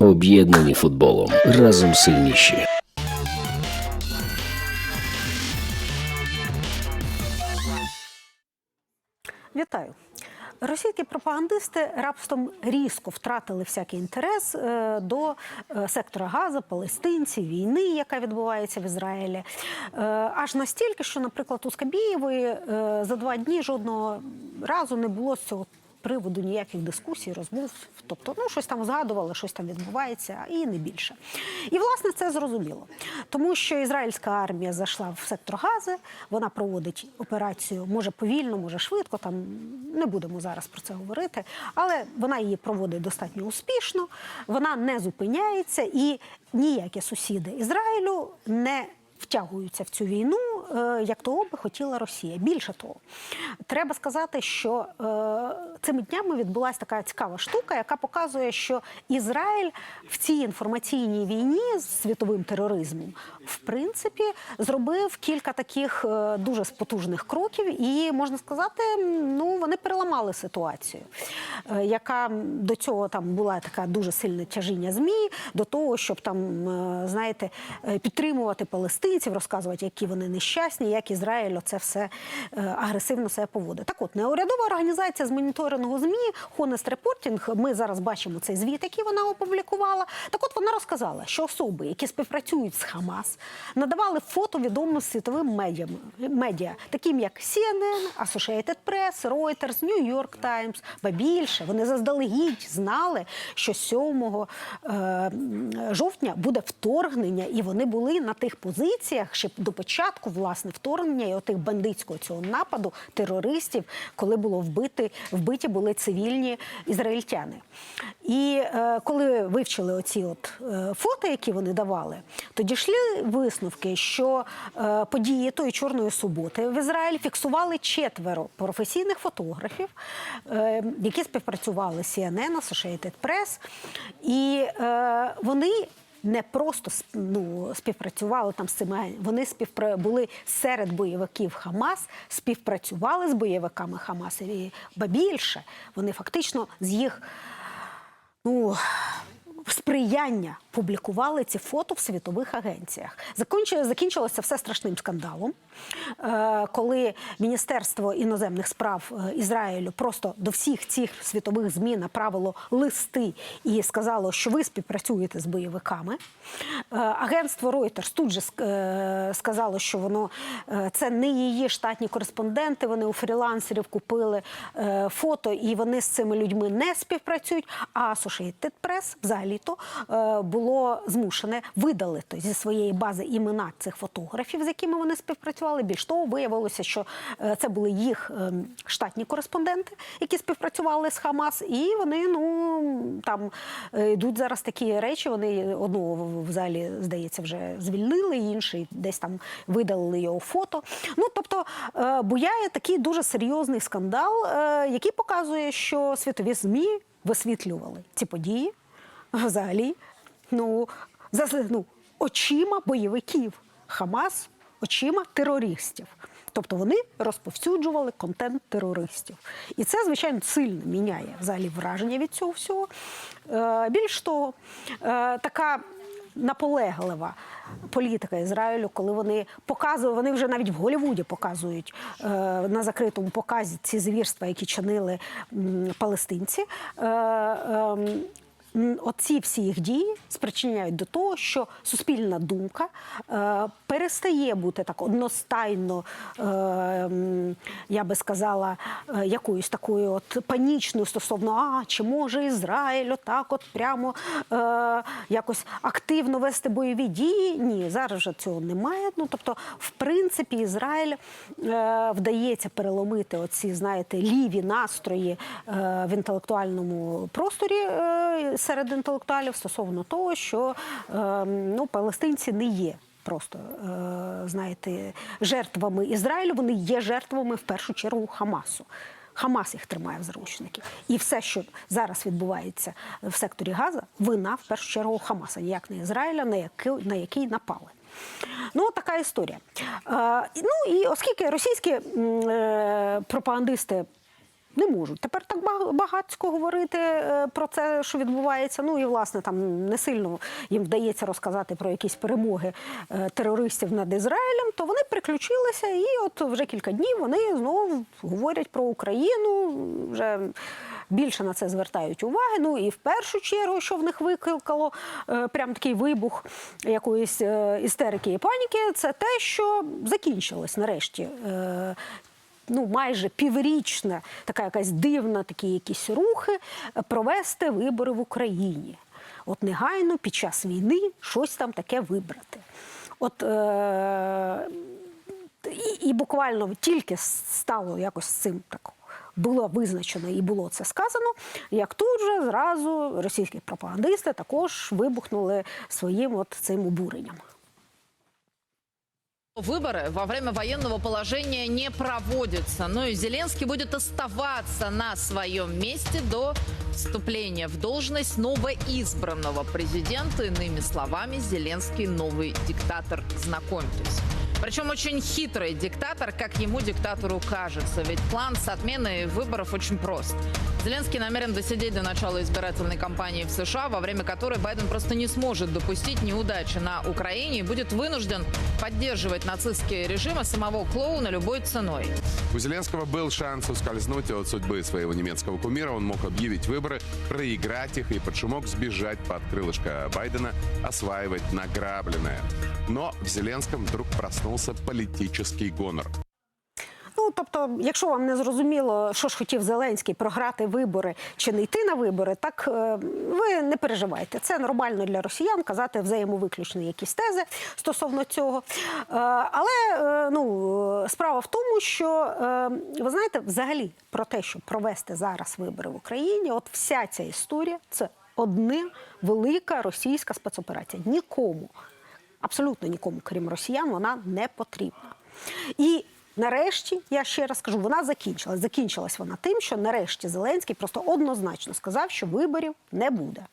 Об'єднані футболом. Разом сильніші. Вітаю. Російські пропагандисти раптом різко втратили всякий інтерес е, до е, сектора Газа, палестинців, війни, яка відбувається в Ізраїлі. Е, Аж настільки, що, наприклад, у Скабієвої за два дні жодного разу не було з цього приводу ніяких дискусій, розмов. Тобто, ну щось там згадували, щось там відбувається, і не більше. І власне це зрозуміло, тому що ізраїльська армія зайшла в сектор Гази, вона проводить операцію, може повільно, може швидко. Там не будемо зараз про це говорити, але вона її проводить достатньо успішно. Вона не зупиняється, і ніякі сусіди Ізраїлю не втягуються в цю війну, як того би хотіла Росія. Більше того, треба сказати, що е, цими днями відбулася така цікава штука, яка показує, що Ізраїль в цій інформаційній війні з світовим тероризмом в принципі зробив кілька таких е, дуже потужних кроків, і можна сказати, ну вони переламали ситуацію, е, яка до цього там була така дуже сильне тяжіння змі до того, щоб там е, знаєте е, підтримувати палестинців, розказувати, які вони нещасні, як Ізраїль це все е, агресивно себе поводить. Так, от неурядова організація з моніторингу змі Honest Reporting, Ми зараз бачимо цей звіт, який вона опублікувала. Так, от вона розказала, що особи, які співпрацюють з Хамас, надавали фото відомим світовим медіям, медіа, таким як CNN, Associated Press, Reuters, New York Times, ба більше вони заздалегідь знали, що 7 е, жовтня буде вторгнення, і вони були на тих позиціях ще до початку власне вторгнення і отих бандитського цього нападу терористів, коли було вбити, вбиті були цивільні ізраїльтяни. І е, коли вивчили оці от е, фото, які вони давали, то дійшли висновки, що е, події тої чорної суботи в Ізраїлі фіксували четверо професійних фотографів, е, які співпрацювали з CNN, Associated Press, і е, вони. Не просто ну, співпрацювали там з цими, вони співпра... були серед бойовиків Хамас, співпрацювали з бойовиками Хамас і ба більше. Вони фактично з їх ну, сприяння публікували ці фото в світових агенціях. Закінчилося, все страшним скандалом, е, коли Міністерство іноземних справ е, Ізраїлю просто до всіх цих світових ЗМІ направило листи і сказало, що ви співпрацюєте з бойовиками. Е, Агентство Reuters тут же сказало, що воно це не її штатні кореспонденти. Вони у фрілансерів купили фото, і вони з цими людьми не співпрацюють. А Associated Press взагалі-то е, було змушене видалити зі своєї бази імена цих фотографів, з якими вони співпрацювали. Більш того, виявилося, що е, це були їх ем, штатні кореспонденти, які співпрацювали з Хамас, і вони ну там е, йдуть зараз такі речі. Вони одного в залі, здається, вже звільнили, інший десь там видалили його фото. Ну тобто буяє такий дуже серйозний скандал, який показує, що світові змі висвітлювали ці події взагалі ну, за ну, очима бойовиків Хамас, очима терористів. Тобто вони розповсюджували контент терористів. І це, звичайно, сильно міняє взагалі враження від цього всього. Е, більш того, е, така наполеглива політика Ізраїлю, коли вони показують, вони вже навіть в Голлівуді показують е, на закритому показі ці звірства, які чинили палестинці. Оці всі їх дії спричиняють до того, що суспільна думка е, перестає бути так одностайно, е, я би сказала, е, якоюсь такою от панічною стосовно, а чи може Ізраїль отак от прямо е, якось активно вести бойові дії? Ні, зараз вже цього немає. Ну тобто, в принципі, Ізраїль е, вдається переломити оці, знаєте, ліві настрої е, в інтелектуальному просторі е, серед інтелектуалів стосовно того, що е, ну, палестинці не є. Просто е, знаєте, жертвами Ізраїлю вони є жертвами в першу чергу Хамасу. Хамас їх тримає в заручники. І все, що зараз відбувається в секторі Газа, вина в першу чергу Хамаса, ніяк не Ізраїля, на який, на який напали. Ну, така історія. Е, ну і оскільки російські пропагандисти Не можуть тепер так баг- багатько говорити е, про це, що відбувається. Ну і власне там не сильно їм вдається розказати про якісь перемоги е, терористів над Ізраїлем. То вони приключилися, і от вже кілька днів вони знову говорять про Україну. Вже більше на це звертають уваги. Ну і в першу чергу, що в них викликало е, прям такий вибух якоїсь істерики і паніки, це те, що закінчилось нарешті. Ну, майже піврічна, така якась дивна, такі якісь рухи е, провести вибори в Україні. От негайно під час війни щось там таке вибрати. От е- і, і буквально тільки стало якось цим так. Було визначено і було це сказано, як тут же зразу російські пропагандисти також вибухнули своїм от цим обуренням. Выборы во время военного положения не проводятся, но и Зеленский будет оставаться на своем месте до вступления в должность новоизбранного президента. Иными словами, Зеленский новый диктатор. Знакомьтесь. Причем очень хитрый диктатор, как ему диктатору кажется. Ведь план с отменой выборов очень прост. Зеленский намерен досидеть до начала избирательной кампании в США, во время которой Байден просто не сможет допустить неудачи на Украине и будет вынужден поддерживать нацистские режимы самого клоуна любой ценой. У Зеленского был шанс ускользнуть от судьбы своего немецкого кумира. Он мог объявить выборы, проиграть их и под шумок сбежать под крылышко Байдена, осваивать награбленное. Но в Зеленском вдруг проснулся политический гонор. Ну тобто, якщо вам не зрозуміло, що ж хотів Зеленський програти вибори чи не йти на вибори, так е, ви не переживайте. Це нормально для росіян казати взаємовиключні якісь тези стосовно цього. Е, Але е, ну справа в тому, що ви знаєте, взагалі про те, щоб провести зараз вибори в Україні, от вся ця історія це одна велика російська спецоперація. Нікому, абсолютно нікому, крім росіян, вона не потрібна. І Нарешті, я ще раз кажу, вона закінчилась. Закінчилась вона тим, що нарешті Зеленський просто однозначно сказав, що виборів не буде.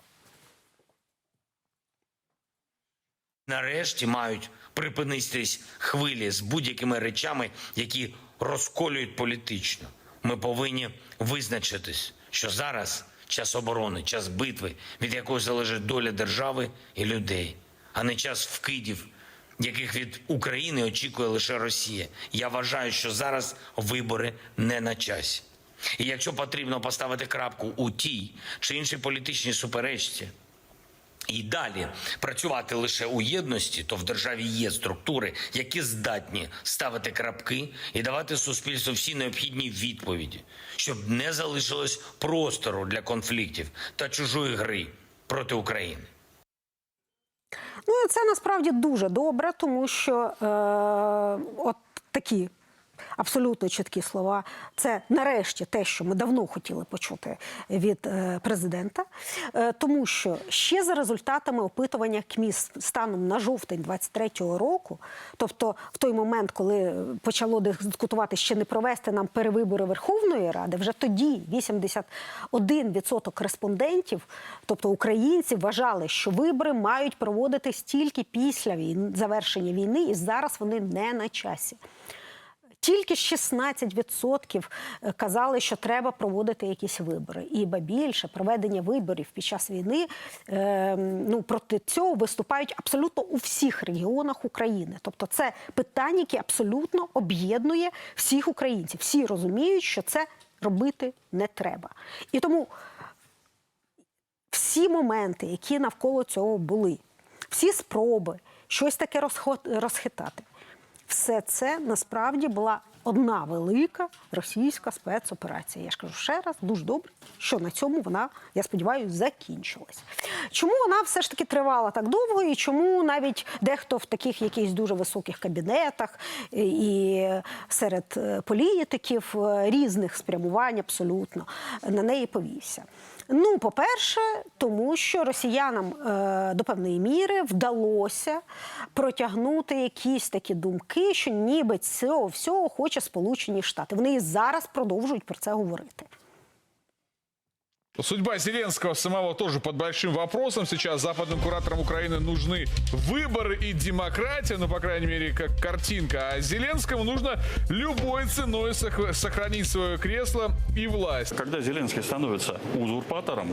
Нарешті мають припинитись хвилі з будь-якими речами, які розколюють політично. Ми повинні визначитись, що зараз час оборони, час битви, від якої залежить доля держави і людей, а не час вкидів, яких від України очікує лише Росія. Я вважаю, що зараз вибори не на часі. І якщо потрібно поставити крапку у тій чи іншій політичній суперечці, і далі працювати лише у єдності, то в державі є структури, які здатні ставити крапки і давати суспільству всі необхідні відповіді, щоб не залишилось простору для конфліктів та чужої гри проти України. Ну це насправді дуже добре, тому що е, от такі. Абсолютно чіткі слова. Це нарешті те, що ми давно хотіли почути від е, президента, Е, тому що ще за результатами опитування КМІС станом на жовтень 23-го року, тобто в той момент, коли почало дискутувати ще не провести нам перевибори Верховної Ради, вже тоді 81% респондентів, тобто українців, вважали, що вибори мають проводитись тільки після війни, завершення війни, і зараз вони не на часі. Тільки 16% казали, що треба проводити якісь вибори. І ба більше проведення виборів під час війни е, ну, проти цього виступають абсолютно у всіх регіонах України. Тобто, це питання, яке абсолютно об'єднує всіх українців. Всі розуміють, що це робити не треба. І тому всі моменти, які навколо цього були, всі спроби щось таке розхитати, все це насправді була одна велика російська спецоперація. Я ж кажу ще раз, дуже добре, що на цьому вона, я сподіваюся, закінчилась. Чому вона все ж таки тривала так довго, і чому навіть дехто в таких якихось дуже високих кабінетах і- і серед е, політиків е, різних спрямувань абсолютно на неї повівся? Ну, по-перше, тому що росіянам е, до певної міри вдалося протягнути якісь такі думки, що ніби цього всього хоче Сполучені Штати. Вони і зараз продовжують про це говорити. Судьба Зеленского самого тоже под большим вопросом. Сейчас западным кураторам Украины нужны выборы и демократия, ну, по крайней мере, как картинка. А Зеленскому нужно любой ценой сох- сохранить свое кресло и власть. Когда Зеленский становится узурпатором,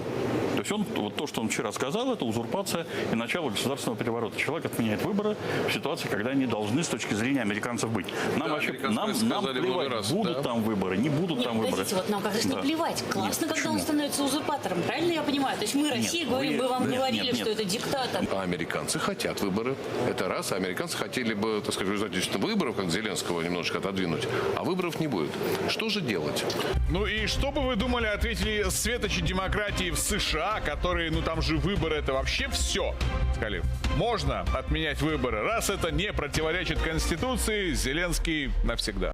то есть он, вот то, что он вчера сказал, это узурпация и начало государственного переворота. Человек отменяет выборы в ситуации, когда они должны с точки зрения американцев быть. Нам Да, вообще нам, нам плевать, раз, будут да. там выборы, не будут Нет, там выборы. вот нам как раз не Да. плевать. Классно, Нет, когда почему? он становится узурпатором. Правильно я понимаю? То есть мы, Россия, Нет, говорим, вы- мы вам нет, говорили, нет, что нет. это диктатор. А американцы хотят выборы. Это раз. А американцы хотели бы, так сказать, в результате выборов, как Зеленского немножечко отодвинуть. А выборов не будет. Что же делать? Ну и что бы вы думали, ответили светочи демократии в США, которые, ну там же выборы это вообще все. Сказали, можно отменять выборы. Раз это не противоречит Конституции, Зеленский навсегда.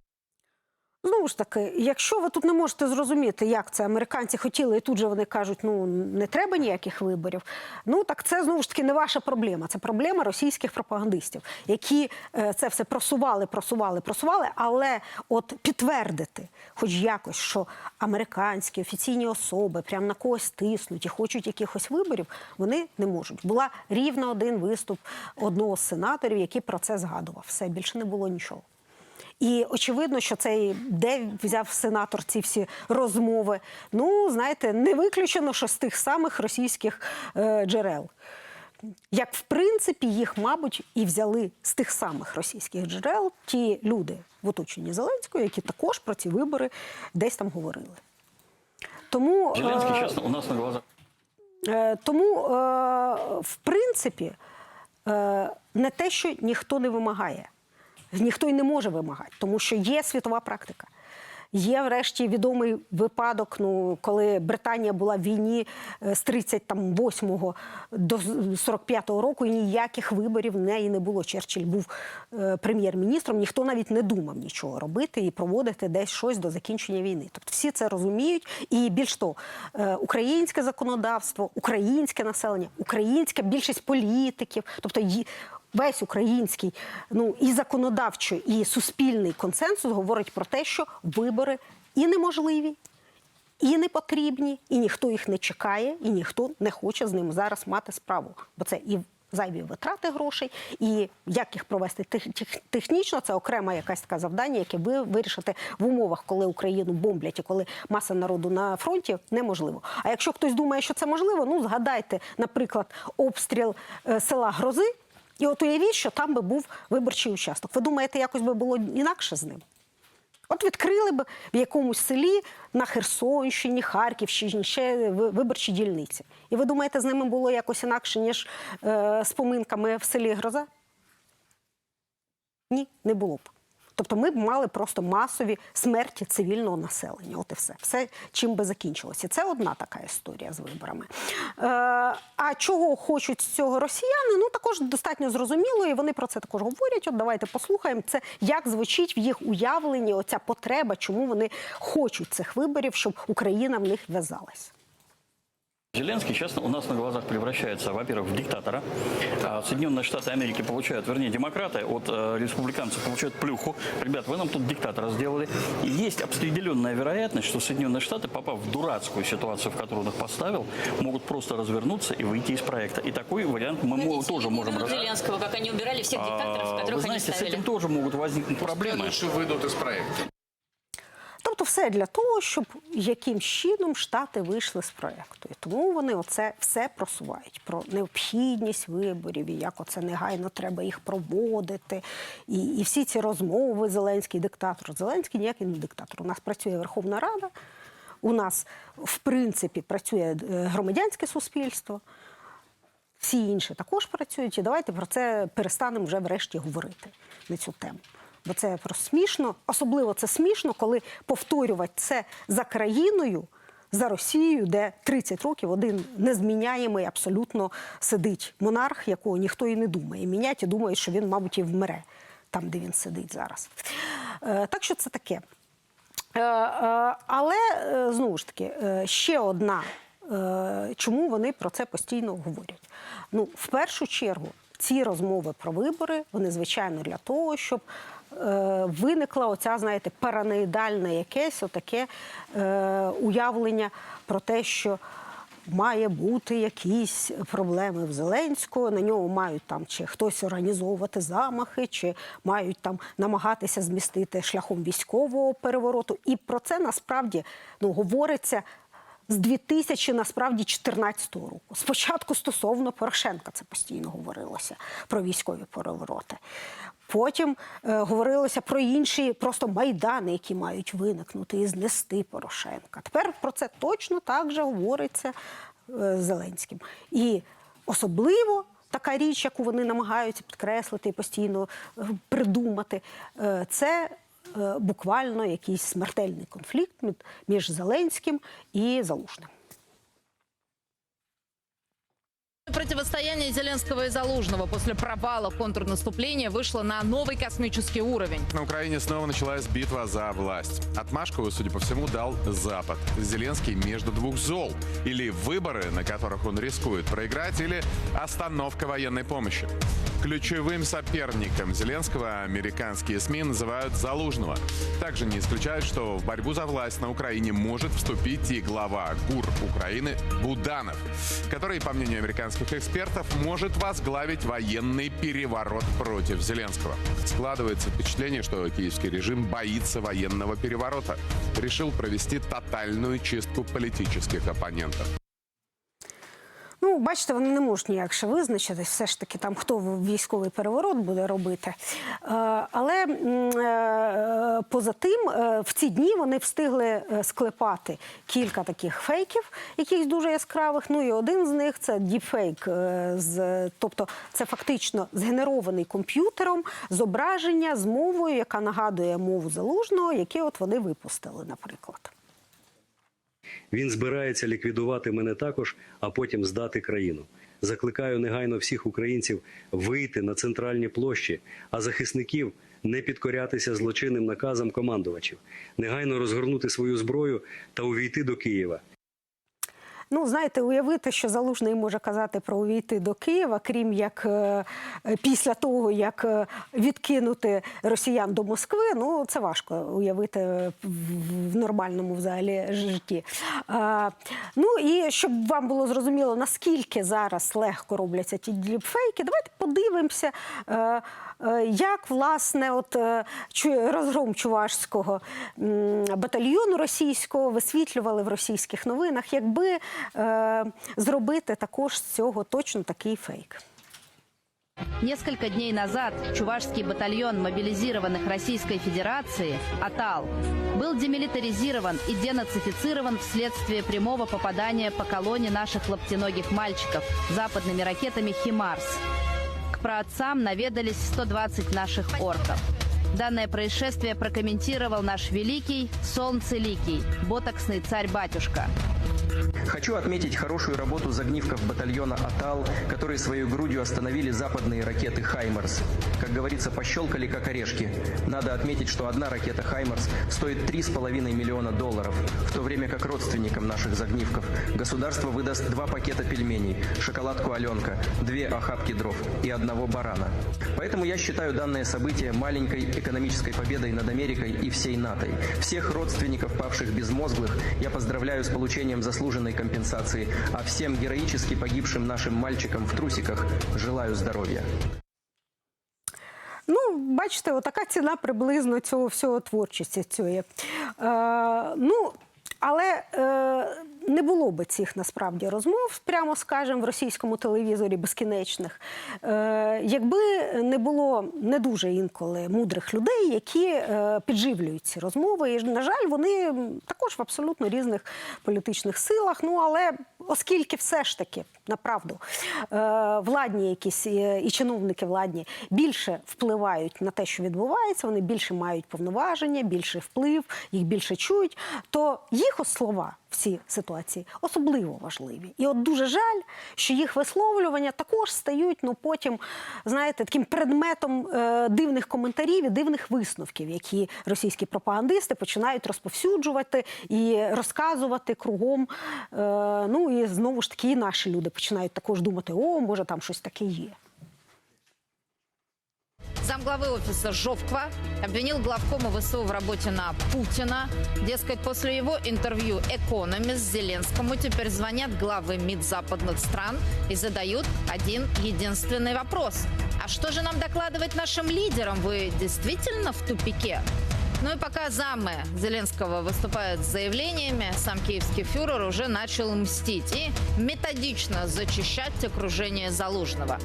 Знову ж таки, якщо ви тут не можете зрозуміти, як це американці хотіли, і тут же вони кажуть, ну не треба ніяких виборів. Ну так це знову ж таки не ваша проблема. Це проблема російських пропагандистів, які е, це все просували, просували, просували. Але от підтвердити, хоч якось, що американські офіційні особи прямо на когось тиснуть і хочуть якихось виборів, вони не можуть. Була рівно один виступ одного з сенаторів, який про це згадував. Все більше не було нічого. І очевидно, що цей де взяв сенатор ці всі розмови. Ну, знаєте, не виключено, що з тих самих російських е, джерел. Як в принципі їх, мабуть, і взяли з тих самих російських джерел ті люди в оточенні Зеленського, які також про ці вибори десь там говорили. Тому Зеленский е, сейчас у нас на глазах. Е, Тому, е, в принципі, е, не те, що ніхто не вимагає, ніхто й не може вимагати, тому що є світова практика. Є, врешті, відомий випадок, ну, коли Британія була в війні е, з 38 до 45 року, і ніяких виборів в неї не було. Черчилль був е, прем'єр-міністром, ніхто навіть не думав нічого робити і проводити десь щось до закінчення війни. Тобто всі це розуміють. І більш того, е, українське законодавство, українське населення, українська більшість політиків, тобто весь український ну і законодавчий, і суспільний консенсус говорить про те, що вибори і неможливі, і не потрібні, і ніхто їх не чекає, і ніхто не хоче з ним зараз мати справу. Бо це і зайві витрати грошей, і як їх провести тех- тех- технічно, це окрема якась така завдання, яке ви вирішите в умовах, коли Україну бомблять і коли маса народу на фронті, неможливо. А якщо хтось думає, що це можливо, ну згадайте, наприклад, обстріл е, села Грози. І от уявіть, що там би був виборчий участок. Ви думаєте, якось би було інакше з ним? От відкрили б в якомусь селі на Херсонщині, Харківщині ще ви- виборчі дільниці. І ви думаєте, з ними було якось інакше, ніж е, з поминками в селі Гроза? Ні, не було б. Тобто ми б мали просто масові смерті цивільного населення. От і все. Все чим би закінчилося. Це одна така історія з виборами. Е, а чого хочуть з цього росіяни? Ну також достатньо зрозуміло, і вони про це також говорять. От давайте послухаємо це, як звучить в їх уявленні оця потреба, чому вони хочуть цих виборів, щоб Україна в них в'язалась. Зеленский сейчас у нас на глазах превращается, во-первых, в диктатора. А Соединенные Штаты Америки получают, вернее, демократы от э, республиканцев получают плюху. Ребят, вы нам тут диктатора сделали. И есть определенная вероятность, что Соединенные Штаты, попав в дурацкую ситуацию, в которую он их поставил, могут просто развернуться и выйти из проекта. И такой вариант мы мо- тоже можем разобрать. Зеленского, как они убирали всех диктаторов, А, которых Вы знаете, они с ставили. этим тоже могут возникнуть проблемы. Лучше выйдут из проекта. Тобто все для того, щоб яким чином штати вийшли з проекту. І тому вони оце все просувають про необхідність виборів, і як оце негайно треба їх проводити. І, і всі ці розмови Зеленський диктатор. Зеленський ніякий не диктатор. У нас працює Верховна Рада, у нас, в принципі, працює е, громадянське суспільство. Всі інші також працюють, і давайте про це перестанемо вже врешті говорити на цю тему. Бо це просто смішно, особливо це смішно, коли повторювати це за країною, за Росією, де 30 років один незміняємий абсолютно сидить монарх, якого ніхто і не думає. Мінять і думають, що він, мабуть, і вмре там, де він сидить зараз. Е, так що це таке. Е, е, Але знову ж таки, ще одна, чому вони про це постійно говорять. Ну, в першу чергу, ці розмови про вибори, вони звичайно для того, щоб виникла оця, знаєте, параноїдальне якесь отаке е, уявлення про те, що має бути якісь проблеми в Зеленського, на нього мають там чи хтось організовувати замахи, чи мають там намагатися змістити шляхом військового перевороту. І про це насправді ну, говориться з 2000, насправді 14 року. Спочатку стосовно Порошенка це постійно говорилося про військові перевороти. Потім е, говорилося про інші просто майдани, які мають виникнути і знести Порошенка. Тепер про це точно так же говориться е, Зеленським. І особливо така річ, яку вони намагаються підкреслити і постійно е, придумати, е, це е, буквально якийсь смертельний конфлікт між Зеленським і Залужним. Противостояние Зеленского и Залужного после провала контрнаступления вышло на новый космический уровень. На Украине снова началась битва за власть. Отмашку, судя по всему, дал Запад. Зеленский между двух зол. Или выборы, на которых он рискует проиграть, или остановка военной помощи. Ключевым соперником Зеленского американские СМИ называют Залужного. Также не исключают, что в борьбу за власть на Украине может вступить и глава ГУР Украины Буданов, который, по мнению американских экспертов, может возглавить военный переворот против Зеленского. Складывается впечатление, что киевский режим боится военного переворота. Решил провести тотальную чистку политических оппонентов. Ну, бачите, вони не можуть ніяк ще визначитись, все ж таки там хто військовий переворот буде робити. Е, Але е, поза тим, е, в ці дні вони встигли склепати кілька таких фейків, якихось дуже яскравих. Ну і один з них це діпфейк, тобто це фактично згенерований комп'ютером зображення з мовою, яка нагадує мову залужного, яке от вони випустили, наприклад. Він збирається ліквідувати мене також, а потім здати країну. Закликаю негайно всіх українців вийти на центральні площі, а захисників не підкорятися злочинним наказам командувачів, негайно розгорнути свою зброю та увійти до Києва. Ну, знаєте, уявити, що залужний може казати про увійти до Києва, крім як е, е, після того, як е, відкинути росіян до Москви, ну це важко уявити в, нормальному взагалі житті. Ну і щоб вам було зрозуміло, наскільки зараз легко робляться ті діпфейки, давайте подивимося. Е, е, як власне, от е, чу- розгром чувашського м, батальйону російського висвітлювали в російських новинах, якби е, зробити також з цього точно такий фейк. Несколько дней назад чувашский батальон мобилизированных Российской Федерации «Атал» был демилитаризирован и денацифицирован вследствие прямого попадания по колонне наших лаптиногих мальчиков западными ракетами «Химарс». К праотцам наведались 120 наших орков. Данное происшествие прокомментировал наш великий солнцеликий, ботоксный царь-батюшка. Хочу отметить хорошую работу загнивков батальона «Атал», которые своей грудью остановили западные ракеты «Хаймарс». Как говорится, пощелкали как орешки. Надо отметить, что одна ракета «Хаймарс» стоит 3,5 миллиона долларов, в то время как родственникам наших загнивков государство выдаст два пакета пельменей, шоколадку «Аленка», две охапки дров и одного барана. Поэтому я считаю данное событие маленькой экономической победой над Америкой и всей НАТО. Всех родственников павших безмозглых я поздравляю с получением заслуженной компенсации, а всем героически погибшим нашим мальчикам в трусиках желаю здоровья. Ну, бачите, отака ціна приблизно цього всього творчості цієї. Е, ну, але е, не було би цих насправді розмов, прямо скажемо, в російському телевізорі безкінечних, е, якби не було не дуже інколи мудрих людей, які е, підживлюють ці розмови. І, на жаль, вони також в абсолютно різних політичних силах. Ну, але оскільки все ж таки, направду, е, владні якісь і чиновники владні більше впливають на те, що відбувається, вони більше мають повноваження, більше вплив, їх більше чують, то їх слова в цій ситуації особливо важливі. І от дуже жаль, що їх висловлювання також стають ну потім, знаєте, таким предметом е, дивних коментарів і дивних висновків, які російські пропагандисти починають розповсюджувати і розказувати кругом. Е, ну і знову ж таки, наші люди починають також думати: о, може, там щось таке є. Замглавы офиса Жовква обвинил главкома ВСУ в работе на Путина. Дескать, после его интервью «Экономист» Зеленскому теперь звонят главы МИД западных стран и задают один единственный вопрос. А что же нам докладывать нашим лидерам? Вы действительно в тупике? Ну и пока замы Зеленского выступают с заявлениями, сам киевский фюрер уже начал мстить и методично зачищать окружение Залужного.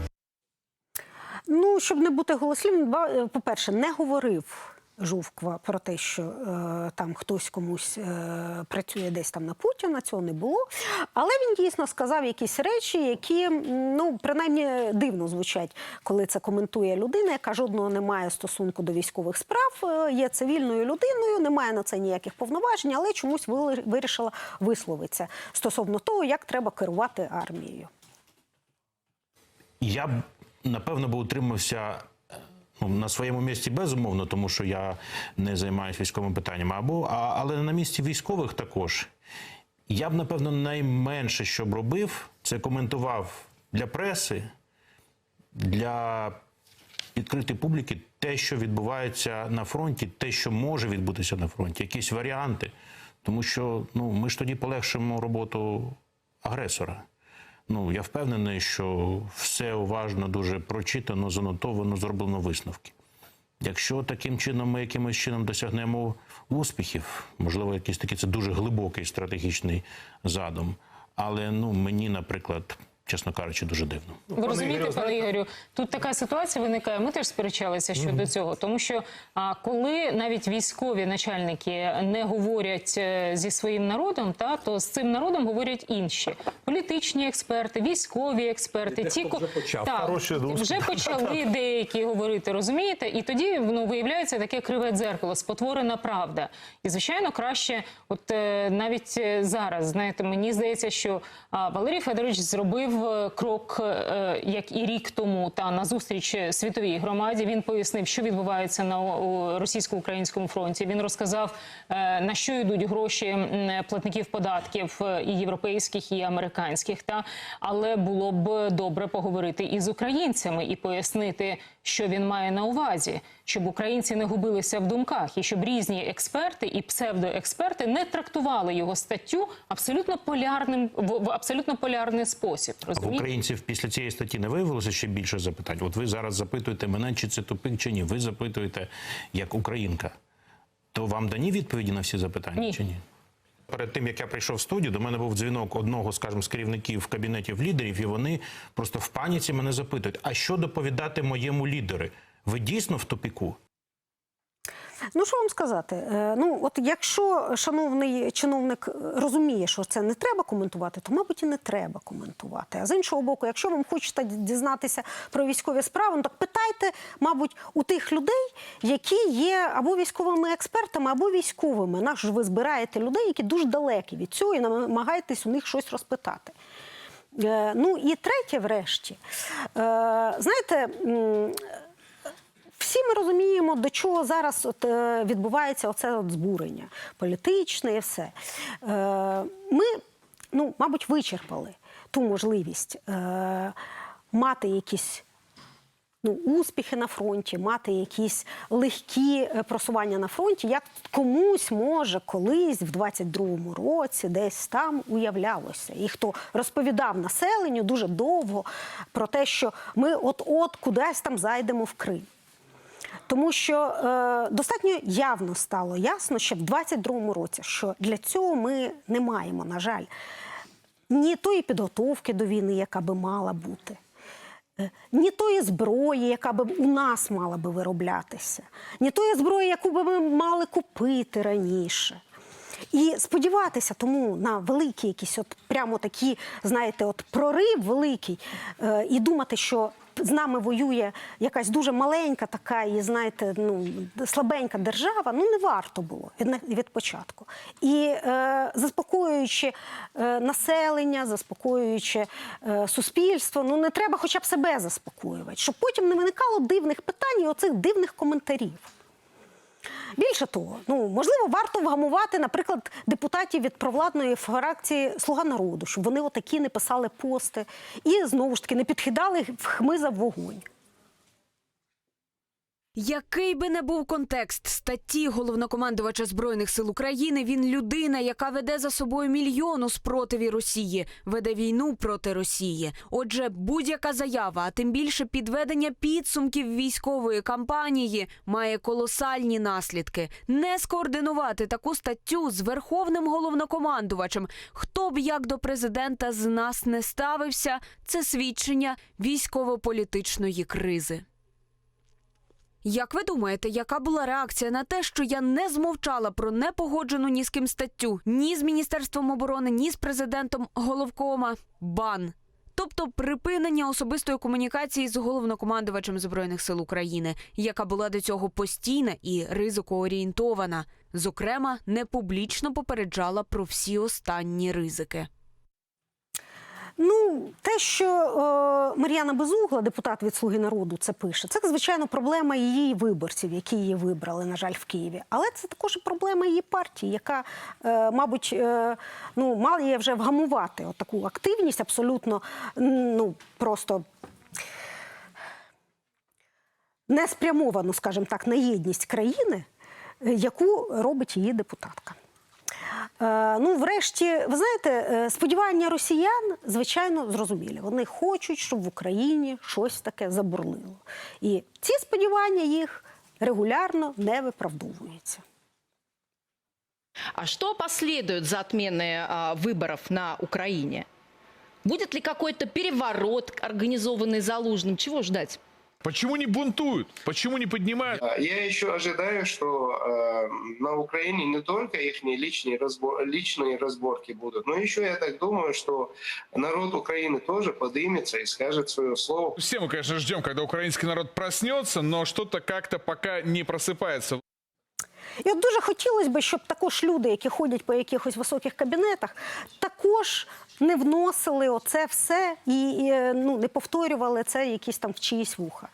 Ну, щоб не бути голослівним, е, по-перше, не говорив Жувква про те, що е, там хтось комусь е, працює десь там на Путіна, цього не було. Але він дійсно сказав якісь речі, які ну принаймні дивно звучать, коли це коментує людина, яка жодного не має стосунку до військових справ, е, є цивільною людиною, не має на це ніяких повноважень, але чомусь вирішила висловитися стосовно того, як треба керувати армією. Я напевно би утримався ну, на своєму місці безумовно, тому що я не займаюся військовими питаннями. Або а, але на місці військових також. Я б напевно найменше, що б робив, це коментував для преси, для відкритої публіки те, що відбувається на фронті, те, що може відбутися на фронті, якісь варіанти. Тому що ну, ми ж тоді полегшимо роботу агресора. Ну, я впевнений, що все уважно, дуже прочитано, занотовано, зроблено висновки. Якщо таким чином ми якимось чином досягнемо успіхів, можливо, якийсь такий це дуже глибокий стратегічний задум. Але ну мені, наприклад, чесно кажучи, дуже дивно. Ви розумієте, пане Ігорю, тут така ситуація виникає. Ми теж сперечалися щодо цього, тому що а, коли навіть військові начальники не говорять е, зі своїм народом, та то з цим народом говорять інші політичні експерти, військові експерти. Ті, ко- Так, вже почали деякі говорити, розумієте? І тоді ну, виявляється таке криве дзеркало, спотворена правда. І звичайно, краще, от е, навіть е, зараз, знаєте, мені здається, що а, Валерій Федорович зробив крок, е, як і рік тому, та на зустріч світовій громаді. Він пояснив, що відбувається на російсько-українському фронті. Він розказав, е, на що йдуть гроші платників податків е, і європейських, і американських. Та але було б добре поговорити і з українцями і пояснити, що він має на увазі, щоб українці не губилися в думках, і щоб різні експерти і псевдоексперти не трактували його статтю абсолютно полярним в, абсолютно полярний спосіб. А в українців після цієї статті не виявилося ще більше запитань. От ви зараз запитуєте мене, чи це тупик, чи ні. Ви запитуєте як українка. То вам дані відповіді на всі запитання Ні. чи ні? Перед тим як я прийшов в студію, до мене був дзвінок одного, скажімо, з керівників кабінетів лідерів, і вони просто в паніці мене запитують: а що доповідати моєму лідери? Ви дійсно в тупіку? Ну, що вам сказати? Е, Ну, от якщо шановний чиновник розуміє, що це не треба коментувати, то, мабуть, і не треба коментувати. А з іншого боку, якщо вам хочете дізнатися про військові справи, ну так питайте, мабуть, у тих людей, які є або військовими експертами, або військовими. Наш ви збираєте людей, які дуже далекі від цього, і намагаєтесь у них щось розпитати. Е, Ну і третє, врешті, Е, знаєте. Всі ми розуміємо, до чого зараз от, е, відбувається оце от збурення політичне і все. Е, ми, ну, мабуть, вичерпали ту можливість е, мати якісь ну, успіхи на фронті, мати якісь легкі просування на фронті, як комусь може колись в 22-му році десь там уявлялося. І хто розповідав населенню дуже довго про те, що ми от-от кудись там зайдемо в Крим. Тому що е, достатньо явно стало ясно, ще в 22-му році, що для цього ми не маємо, на жаль, ні тої підготовки до війни, яка би мала бути, е, ні тої зброї, яка би у нас мала би вироблятися, ні тої зброї, яку би ми мали купити раніше. І сподіватися тому на великі якісь, от прямо такі, знаєте, от прорив великий, е, і думати, що з нами воює якась дуже маленька, така і знаєте, ну слабенька держава. Ну не варто було від, від початку. І е, заспокоюючи е, населення, заспокоюючи е, суспільство, ну не треба хоча б себе заспокоювати, щоб потім не виникало дивних питань і оцих дивних коментарів. Більше того, ну можливо, варто вгамувати, наприклад, депутатів від провладної фракції Слуга народу, щоб вони отакі не писали пости і знову ж таки не підхидали в хмиза вогонь. Який би не був контекст статті головнокомандувача збройних сил України, він людина, яка веде за собою мільйон у спротиві Росії, веде війну проти Росії. Отже, будь-яка заява, а тим більше підведення підсумків військової кампанії, має колосальні наслідки. Не скоординувати таку статтю з верховним головнокомандувачем, хто б як до президента з нас не ставився, це свідчення військово-політичної кризи. Як ви думаєте, яка була реакція на те, що я не змовчала про непогоджену ні з ким статтю, ні з Міністерством оборони, ні з президентом головкома? Бан. Тобто припинення особистої комунікації з головнокомандувачем збройних сил України, яка була до цього постійна і ризикоорієнтована. Зокрема, не публічно попереджала про всі останні ризики. Ну, те, що е, Мар'яна Безугла, депутат від Слуги народу, це пише, це звичайно проблема її виборців, які її вибрали, на жаль, в Києві. Але це також і проблема її партії, яка, е, мабуть, е, ну, має вже вгамувати таку активність, абсолютно ну, просто не спрямовану, скажімо так, на єдність країни, яку робить її депутатка. Е, Ну, врешті, ви знаєте, е, сподівання росіян, звичайно, зрозумілі. Вони хочуть, щоб в Україні щось таке забурлило. І ці сподівання їх регулярно не виправдовуються. А что последует за отменой а, выборов на Украине? Будет ли какой-то переворот, организованный Залужным? Чего ждать? Почему не бунтуют? Почему не поднимают? Я еще ожидаю, что э, на Украине не только их личные, разбор, личные разборки будут, но еще я так думаю, что народ Украины тоже подымется и скажет свое слово. Все мы, конечно, ждем, когда украинский народ проснется, но что-то как-то пока не просыпается. І от дуже хотілося б, щоб також люди, які ходять по якихось високих кабінетах, також не вносили оце все і, і ну, не повторювали це якісь там в чиїсь вуха.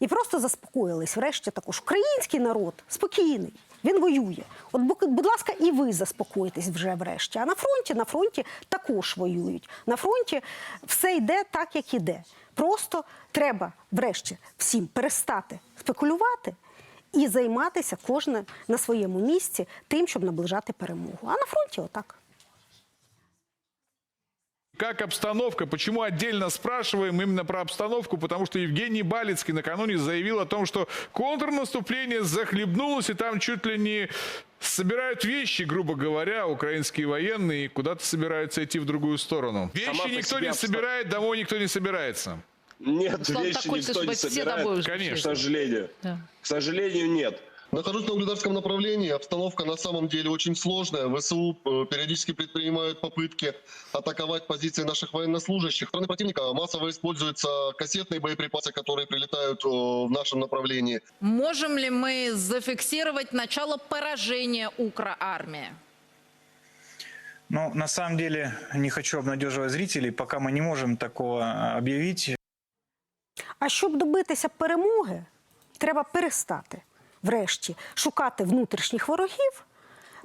І просто заспокоїлись. Врешті також український народ спокійний. Він воює. От, бу- будь ласка, і ви заспокойтесь вже врешті. А на фронті, на фронті також воюють. На фронті все йде так, як іде. Просто треба врешті всім перестати спекулювати і займатися кожне на своєму місці тим, щоб наближати перемогу. А на фронті отак. Как обстановка? Почему отдельно спрашиваем именно про обстановку? Потому что Евгений Балицкий накануне заявил о том, что контрнаступление захлебнулось, и там чуть ли не собирают вещи, грубо говоря, украинские военные, и куда-то собираются идти в другую сторону. Вещи Сама по никто себе не обста- собирает, домой никто не собирается. Нет, Слава вещи такой, никто не собирает. Конечно. К сожалению. К сожалению, нет. Нахожусь на угледарском направлении. Обстановка на самом деле очень сложная. ВСУ э, периодически предпринимают попытки атаковать позиции наших военнослужащих. Со стороны противника массово используются кассетные боеприпасы, которые прилетают э, в нашем направлении. Можем ли мы зафиксировать начало поражения Украармии? Ну, на самом деле, не хочу обнадеживать зрителей, пока мы не можем такого а, объявить. А щоб добитися перемоги, треба перестати врешті шукати внутрішніх ворогів,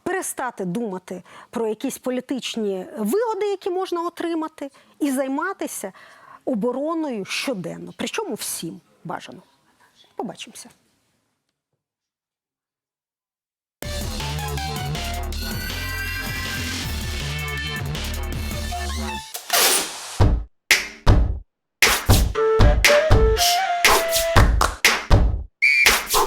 перестати думати про якісь політичні вигоди, які можна отримати, і займатися обороною щоденно. Причому всім бажано. Побачимося.